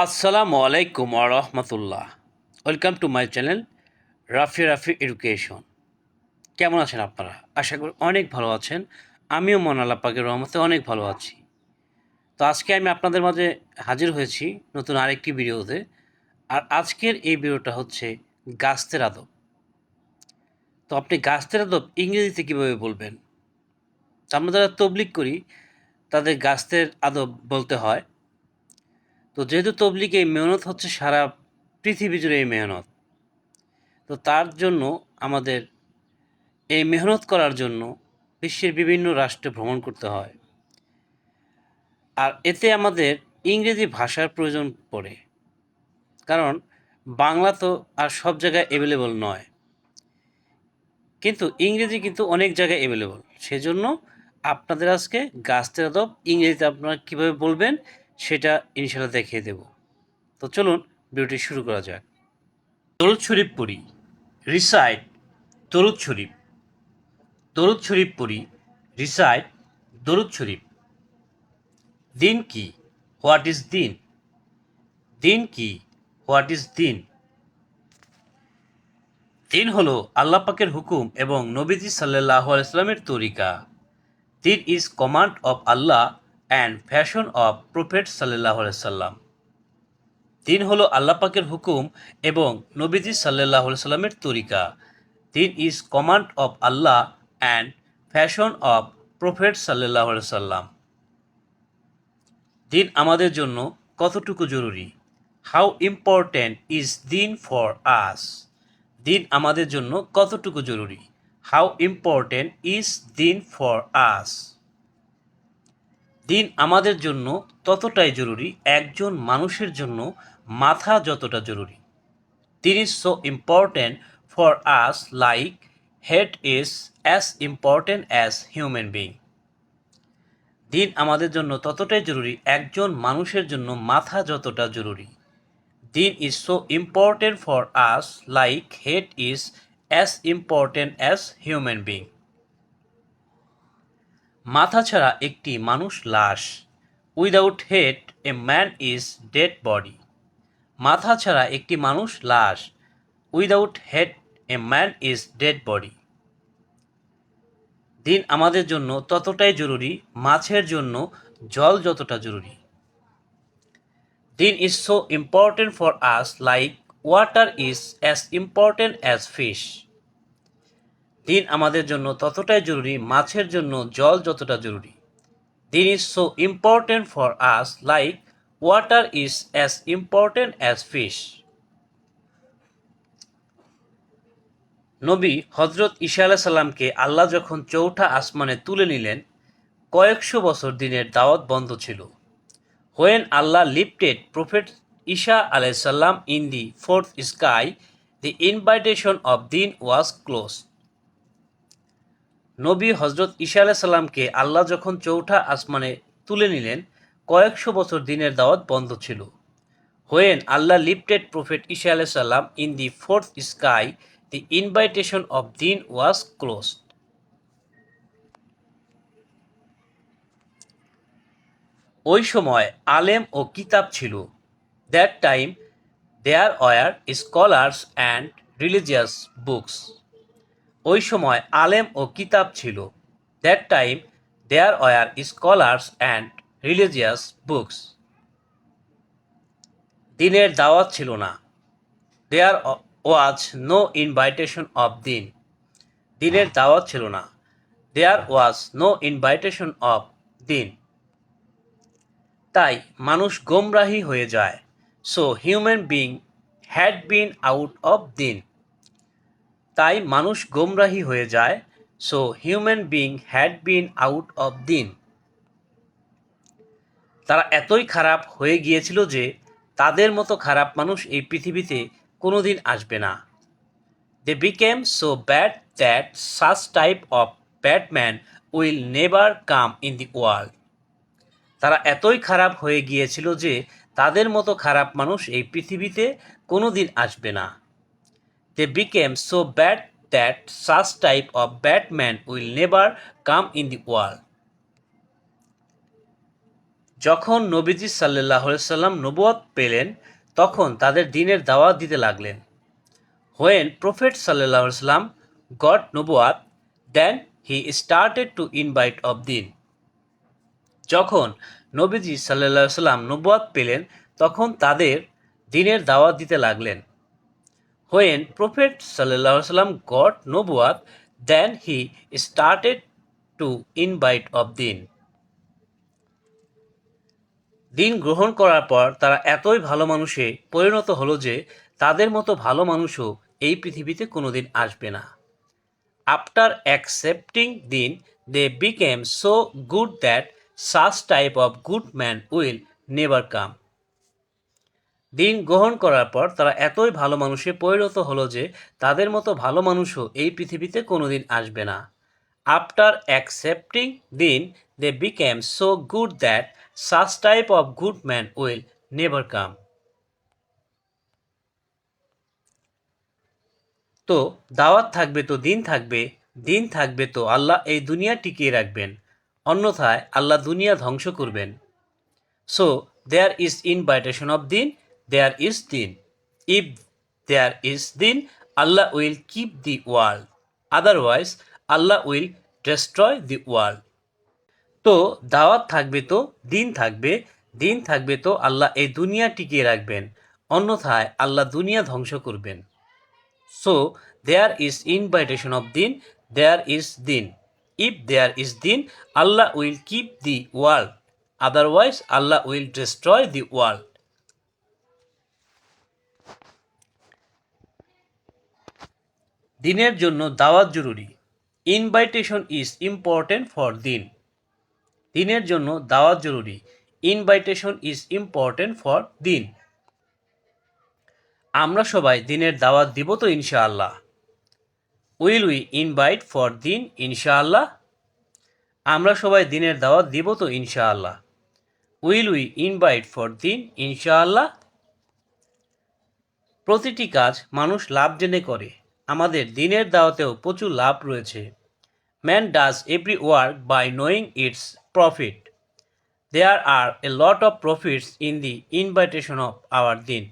আসসালামু আলাইকুম রহমতুল্লাহ। Welcome to my channel Rafi Rafi education. কেমন আছেন আপনারা? আশা করি অনেক ভালো আছেন। আমিও মন আল্লাহ পাকের রহমতে অনেক ভালো আছি। তো আজকে আমি আপনাদের মাঝে হাজির হয়েছি নতুন আরেকটি ভিডিওতে। আর আজকের এই ভিডিওটা হচ্ছে গাছতের আদব। তো আপনি গাছতের আদব ইংরেজিতে কীভাবে বলবেন? আমরা যারা তবলিক করি, তাদের গাছতের আদব বলতে হয় তো যেহেতু তবলিগে এই মেহনত হচ্ছে সারা পৃথিবী জুড়ে এই মেহনত, তো তার জন্য আমাদের এই মেহনত করার জন্য বিশ্বের বিভিন্ন রাষ্ট্রে ভ্রমণ করতে হয়। আর এতে আমাদের ইংরেজি ভাষার প্রয়োজন পড়ে, কারণ বাংলা তো আর সব জায়গায় অ্যাভেলেবল নয়। কিন্তু ইংরেজি কিন্তু অনেক জায়গায় অ্যাভেলেবল সেজন্য আপনাদের আজকে গাছতের আদব ইংরেজিতে আপনারা কীভাবে বলবেন সেটা ইনশাল্লাহ দেখিয়ে দেব। তো চলুন ভিডিওটি শুরু করা যাক। দরুদ শরীফ পড়ি। রিসাইট দরুদ শরীফ। দরুদ শরীফ পড়ি। রিসাইট দরুদ শরীফ। দিন কি? হোয়াট ইজ দিন? দিন কি? হোয়াট ইজ দিন? দিন হলো আল্লাহ পাকের হুকুম এবং নবীজি সাল্লাহ আলাইস্লামের তরিকা। দিন is command of Allah and fashion of prophet সাল্লাহ সাল্লাম। দিন হলো আল্লাপাকের হুকুম এবং নবীজি সাল্লাহ সাল্লামের তরিকা। দিন is command of Allah and fashion of prophet সাল্লাহ সাল্লাম। দিন আমাদের জন্য কতটুকু জরুরি? হাউ ইম্পর্ট্যান্ট ইজ দিন ফর আস দিন আমাদের জন্য কতটুকু জরুরি? হাউ ইম্পর্ট্যান্ট ইজ দিন ফর আস দিন আমাদের জন্য ততটাই জরুরি, একজন মানুষের জন্য মাথা যতটা জরুরি। দিন is so important for us like head is as important as human being দিন আমাদের জন্য ততটাই জরুরি, একজন মানুষের জন্য মাথা যতটা জরুরি। দিন is so important for us like head is as important as human being মাথা ছাড়া একটি মানুষ লাশ। Without head a man is dead body মাথা ছাড়া একটি মানুষ লাশ। Without head a man is dead body দিন আমাদের জন্য ততটাই জরুরি, মাছের জন্য জল যতটা জরুরি। দিন is so important for us like water is as important as fish দিন আমাদের জন্য ততটাই জরুরি, মাছের জন্য জল যতটা জরুরি। দিন is so important for us like water is as important as fish নবী হজরত ঈশা আলাহ সাল্লামকে আল্লাহ যখন চৌঠা আসমানে তুলে নিলেন, কয়েকশো বছর দিনের দাওয়াত বন্ধ ছিল। When Allah lifted prophet Isa আলাইসাল্লাম in the fourth sky the invitation of দিন ওয়াজ ক্লোজ নবী হজরত ঈশা আলাহ সাল্লামকে আল্লাহ যখন চৌঠা আসমানে তুলে নিলেন, কয়েকশো বছর দিনের দাওয়াত বন্ধ ছিল। When Allah lifted prophet Isa আলাহ সাল্লাম in the fourth sky, the invitation of দিন ওয়াজ ক্লোজড। ওই সময় আলেম ও কিতাব ছিল। That time there were scholars and religious books. ওই সময় আলেম ও কিতাব ছিল। That time there were scholars and religious books দিনের দাওয়াত ছিল না। There was no invitation of দিন দিনের দাওয়াত ছিল না। There was no invitation of দিন তাই মানুষ গোমরাহি হয়ে যায়। So human being had been out of দিন তাই মানুষ গোমরাহি হয়ে যায় so human being had been out of দিন তারা এতই খারাপ হয়ে গিয়েছিল যে তাদের মতো খারাপ মানুষ এই পৃথিবীতে কোনোদিন আসবে না। They became so bad that such type of bad man will never come in the world তারা এতই খারাপ হয়ে গিয়েছিল যে তাদের মতো খারাপ মানুষ এই পৃথিবীতে কোনো দিন আসবে না। They became so bad that such type of bad man will never come in the world যখন নবীজি সাল্লাহ সাল্লাম নবুয়াত পেলেন, তখন তাদের দিনের দাওয়াত দিতে লাগলেন। হোয়েন প্রফেট সাল্লাহ সাল্লাম got নবুয়াত then he started to invite of দিন যখন নবীজি সাল্লাহ সাল্লাম নবুয়াত পেলেন, তখন তাদের দিনের দাওয়াত দিতে লাগলেন। প্রফেট সাল্লাহ সাল্লাম got নবুয়াত then he started to invite of দিন দিন গ্রহণ করার পর তারা এতই ভালো মানুষে পরিণত হলো যে তাদের মতো ভালো মানুষও এই পৃথিবীতে কোনোদিন আসবে না। আফটার অ্যাকসেপ্টিং দিন they became so good that such type of good man will never come দিন গ্রহণ করার পর তারা এতই ভালো মানুষে পরিণত হলো যে তাদের মতো ভালো মানুষও এই পৃথিবীতে কোনোদিন আসবে না। আফটার অ্যাকসেপ্টিং দিন they became so good that such type of good man will never come তো দাওয়াত থাকবে তো দিন থাকবে দিন থাকবে তো আল্লাহ এই দুনিয়া টিকিয়ে রাখবেন, অন্যথায় আল্লাহ দুনিয়া ধ্বংস করবেন। So there is invitation of দিন দেয়ার ইজ দিন ইফ দেয়ার ইজ দিন Allah will keep the world otherwise Allah will destroy the world তো দাওয়াত থাকবে তো, দিন থাকবে দিন থাকবে তো আল্লাহ এই দুনিয়া টিকিয়ে রাখবেন, অন্যথায় আল্লাহ দুনিয়া ধ্বংস করবেন। So there is invitation of দিন দেয়ার ইজ দিন ইফ দেয়ার ইজ দিন Allah will keep the world otherwise Allah will destroy the world দিনের জন্য দাওয়াত জরুরি। ইনভাইটেশন ইজ ইম্পর্টেন্ট ফর দিন। দিনের জন্য দাওয়াত জরুরি। ইনভাইটেশন ইজ ইম্পর্টেন্ট ফর দিন। আমরা সবাই দিনের দাওয়াত দিব তো ইনশাআল্লাহ। উইল উই ইনভাইট ফর দিন ইনশাআল্লাহ? আমরা সবাই দিনের দাওয়াত দিব তো ইনশাআল্লাহ। উইল উই ইনভাইট ফর দিন ইনশাআল্লাহ? প্রতিটি কাজ মানুষ লাভ জেনে করে। আমাদের দিনের দাওয়াতেও প্রচুর লাভ রয়েছে। Man does every work by knowing its profit there are a lot of profits in the invitation of our দিন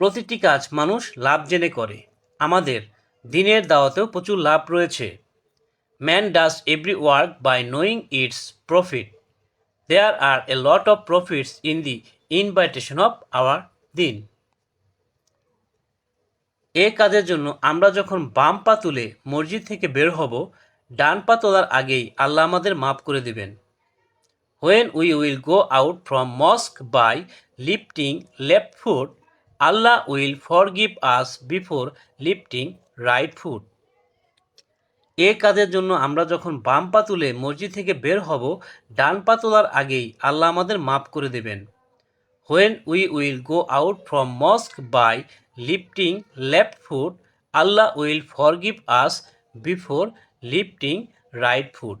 প্রতিটি কাজ মানুষ লাভ জেনে করে। আমাদের দিনের দাওয়াতেও প্রচুর লাভ রয়েছে। Man does every work by knowing its profit there are a lot of profits in the invitation of our দিন এ কাজের জন্য আমরা যখন বাম পা তুলে মসজিদ থেকে বের হব, ডান পা তোলার আগেই আল্লাহ আমাদের মাফ করে দেবেন। When we will go out from mosque by lifting left foot Allah will forgive us before lifting right foot এ কাজের জন্য আমরা যখন বাম পা তুলে মসজিদ থেকে বের হব, ডান পা তোলার আগেই আল্লাহ আমাদের মাফ করে দেবেন। When we will go out from mosque by lifting left foot Allah will forgive us before lifting right foot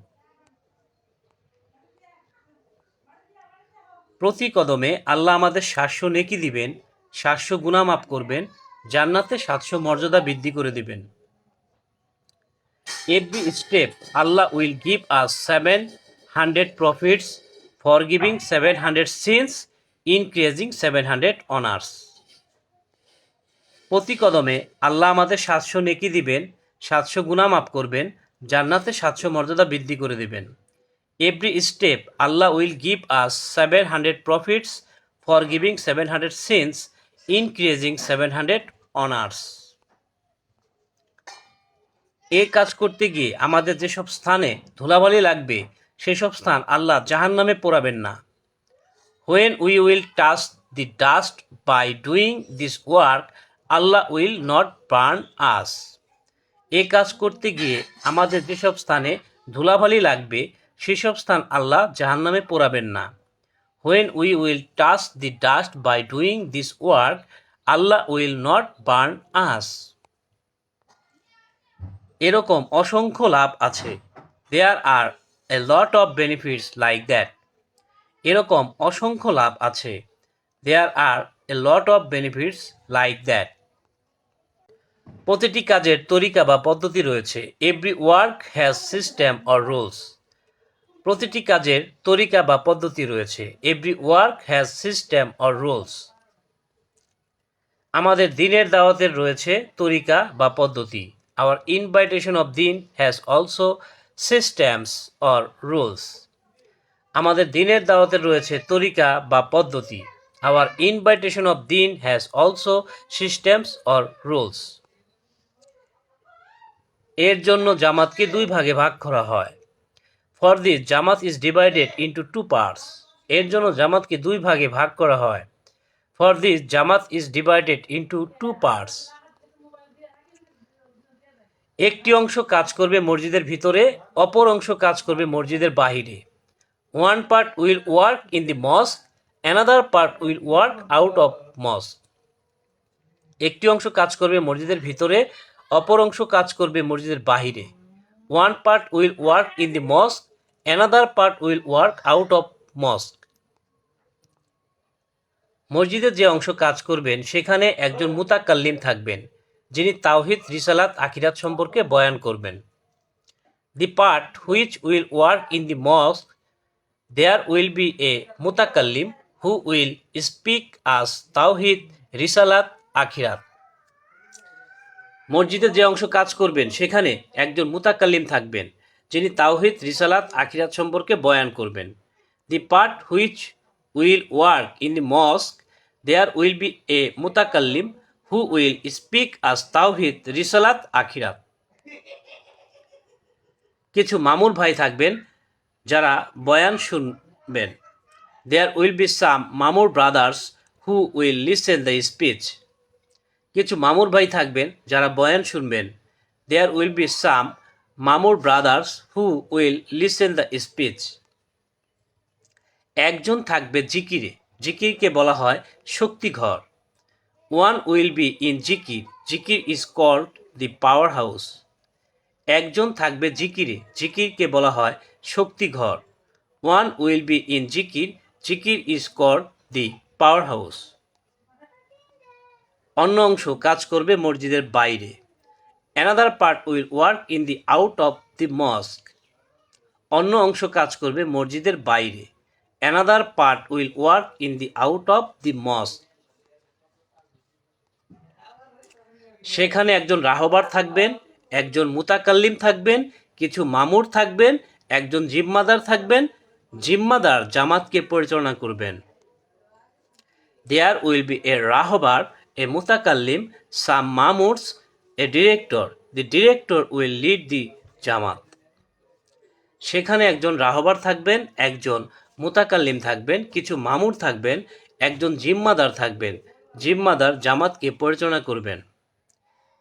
প্রতি কদমে আল্লাহ আমাদের সাতশো নেকি দিবেন, সাতশো গুণা মাফ করবেন, জান্নাতে সাতশো মর্যাদা বৃদ্ধি করে দিবেন। Every step Allah will give us seven hundred profits for giving seven hundred sins increasing seven hundred honours প্রতি কদমে আল্লাহ আমাদের সাতশো নেকি দিবেন, সাতশো গুণা মাফ করবেন, জান্নাতে সাতশো মর্যাদা বৃদ্ধি করে দিবেন। Every step Allah will give us seven hundred profits for giving seven hundred sins increasing seven hundred honours এ কাজ করতে গিয়ে আমাদের যেসব স্থানে ধুলাবালি লাগবে, সেসব স্থান আল্লাহ জাহান নামে পোড়াবেন না। When we will touch the dust by doing this work Allah will not burn us এ কাজ করতে গিয়ে আমাদের যেসব স্থানে ধুলাবালি লাগবে, সেসব স্থান আল্লাহ জাহান্নামে পোড়াবেন না। When we will touch the dust by doing this work Allah will not burn us এরকম অসংখ্য লাভ আছে। There are a lot of benefits like that এরকম অসংখ্য লাভ আছে। There are a lot of benefits like that প্রতিটি কাজের তরিকা বা পদ্ধতি রয়েছে। Every work has system or rules প্রতিটি কাজের তরিকা বা পদ্ধতি রয়েছে। Every work has system or rules আমাদের দিনের দাওয়াতের রয়েছে তরিকা বা পদ্ধতি। আওয়ার ইনভাইটেশন অফ দিন has also systems or rules আমাদের দিনের দাওয়াতের রয়েছে তরিকা বা পদ্ধতি। আওয়ার ইনভাইটেশন অফ দিন has also systems or rules এর জন্য জামাতকে দুই ভাগে ভাগ করা হয়। For this Jamaat is divided into two parts এর জন্য জামাতকে দুই ভাগে ভাগ করা হয়। For this Jamaat is divided into two parts একটি অংশ কাজ করবে মসজিদের ভিতরে, অপর অংশ কাজ করবে মসজিদের বাহিরে। One part will work in the mosque another part will work out of mosque একটি অংশ কাজ করবে মসজিদের ভিতরে, অপর অংশ কাজ করবে মসজিদের বাহিরে। One part will work in the mosque another part will work out of mosque মসজিদে যে অংশ কাজ করবেন, সেখানে একজন মুতাকাল্লিম থাকবেন, যিনি তাওহিদ, রিসালাত, আখিরাত সম্পর্কে বয়ান করবেন। The part which will work in the mosque there will be a মুতাকাল্লিম who will speak as তাওহিদ রিসালাত আখিরাত মসজিদে যে অংশ কাজ করবেন, সেখানে একজন মুতাকাল্লিম থাকবেন, যিনি তাওহিদ, রিসালাত, আখিরাত সম্পর্কে বয়ান করবেন। The part which will work in the mosque there will be a মুতাকাল্লিম who will speak as তাওহিদ রিসালাত আখিরাত কিছু মামুর ভাই থাকবেন যারা বয়ান শুনবেন দেয়ার উইল বি সাম মামুর brothers who will listen the speech কিছু মামুর ভাই থাকবেন যারা বয়ান শুনবেন দেয়ার উইল বি সাম মামুর brothers who will listen the speech একজন থাকবে জিকিরে, জিকিরকে বলা হয় শক্তিঘর ওয়ান উইল বি ইন জিকির জিকির is called the power house একজন থাকবে জিকিরে। জিকিরকে বলা হয় শক্তিঘর ওয়ান উইল বি ইন জিকির। জিকির is called the power house অন্য অংশ কাজ করবে মসজিদের বাইরে। Another part will work in the out of the mosque অন্য অংশ কাজ করবে মসজিদের বাইরে। Another part will work in the out of the mosque সেখানে একজন রাহবার থাকবেন। একজন মুতাকাল্লিম থাকবেন, কিছু মামুর থাকবেন, একজন জিম্মাদার থাকবেন জিম্মাদার জামাতকে পরিচালনা করবেন। There will be a রাহবার, a মুতাকাল্লিম some মামুরস, a director. The director will lead the জামাত। সেখানে একজন রাহবার থাকবেন, একজন মুতাকাল্লিম থাকবেন, কিছু মামুর থাকবেন, একজন জিম্মাদার থাকবেন। জিম্মাদার জামাতকে পরিচালনা করবেন।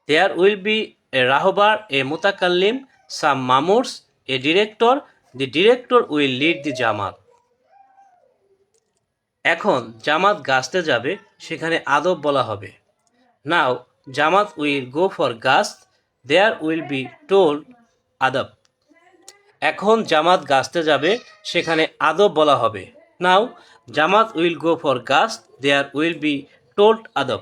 There will be a রাহবার, a মুতাকাল্লিম, some মামুরস, a director, the director will lead the জামাত। এখন জামাত গাছতে যাবে, সেখানে আদব বলা হবে। নাও, জামাত উইল গো ফর গাছ, দেয়ার উইল বি টোল্ড আদব। এখন জামাত গাছতে যাবে, সেখানে আদব বলা হবে। নাও, জামাত উইল গো ফর গাছ, দেয়ার উইল বি টোল্ড আদব।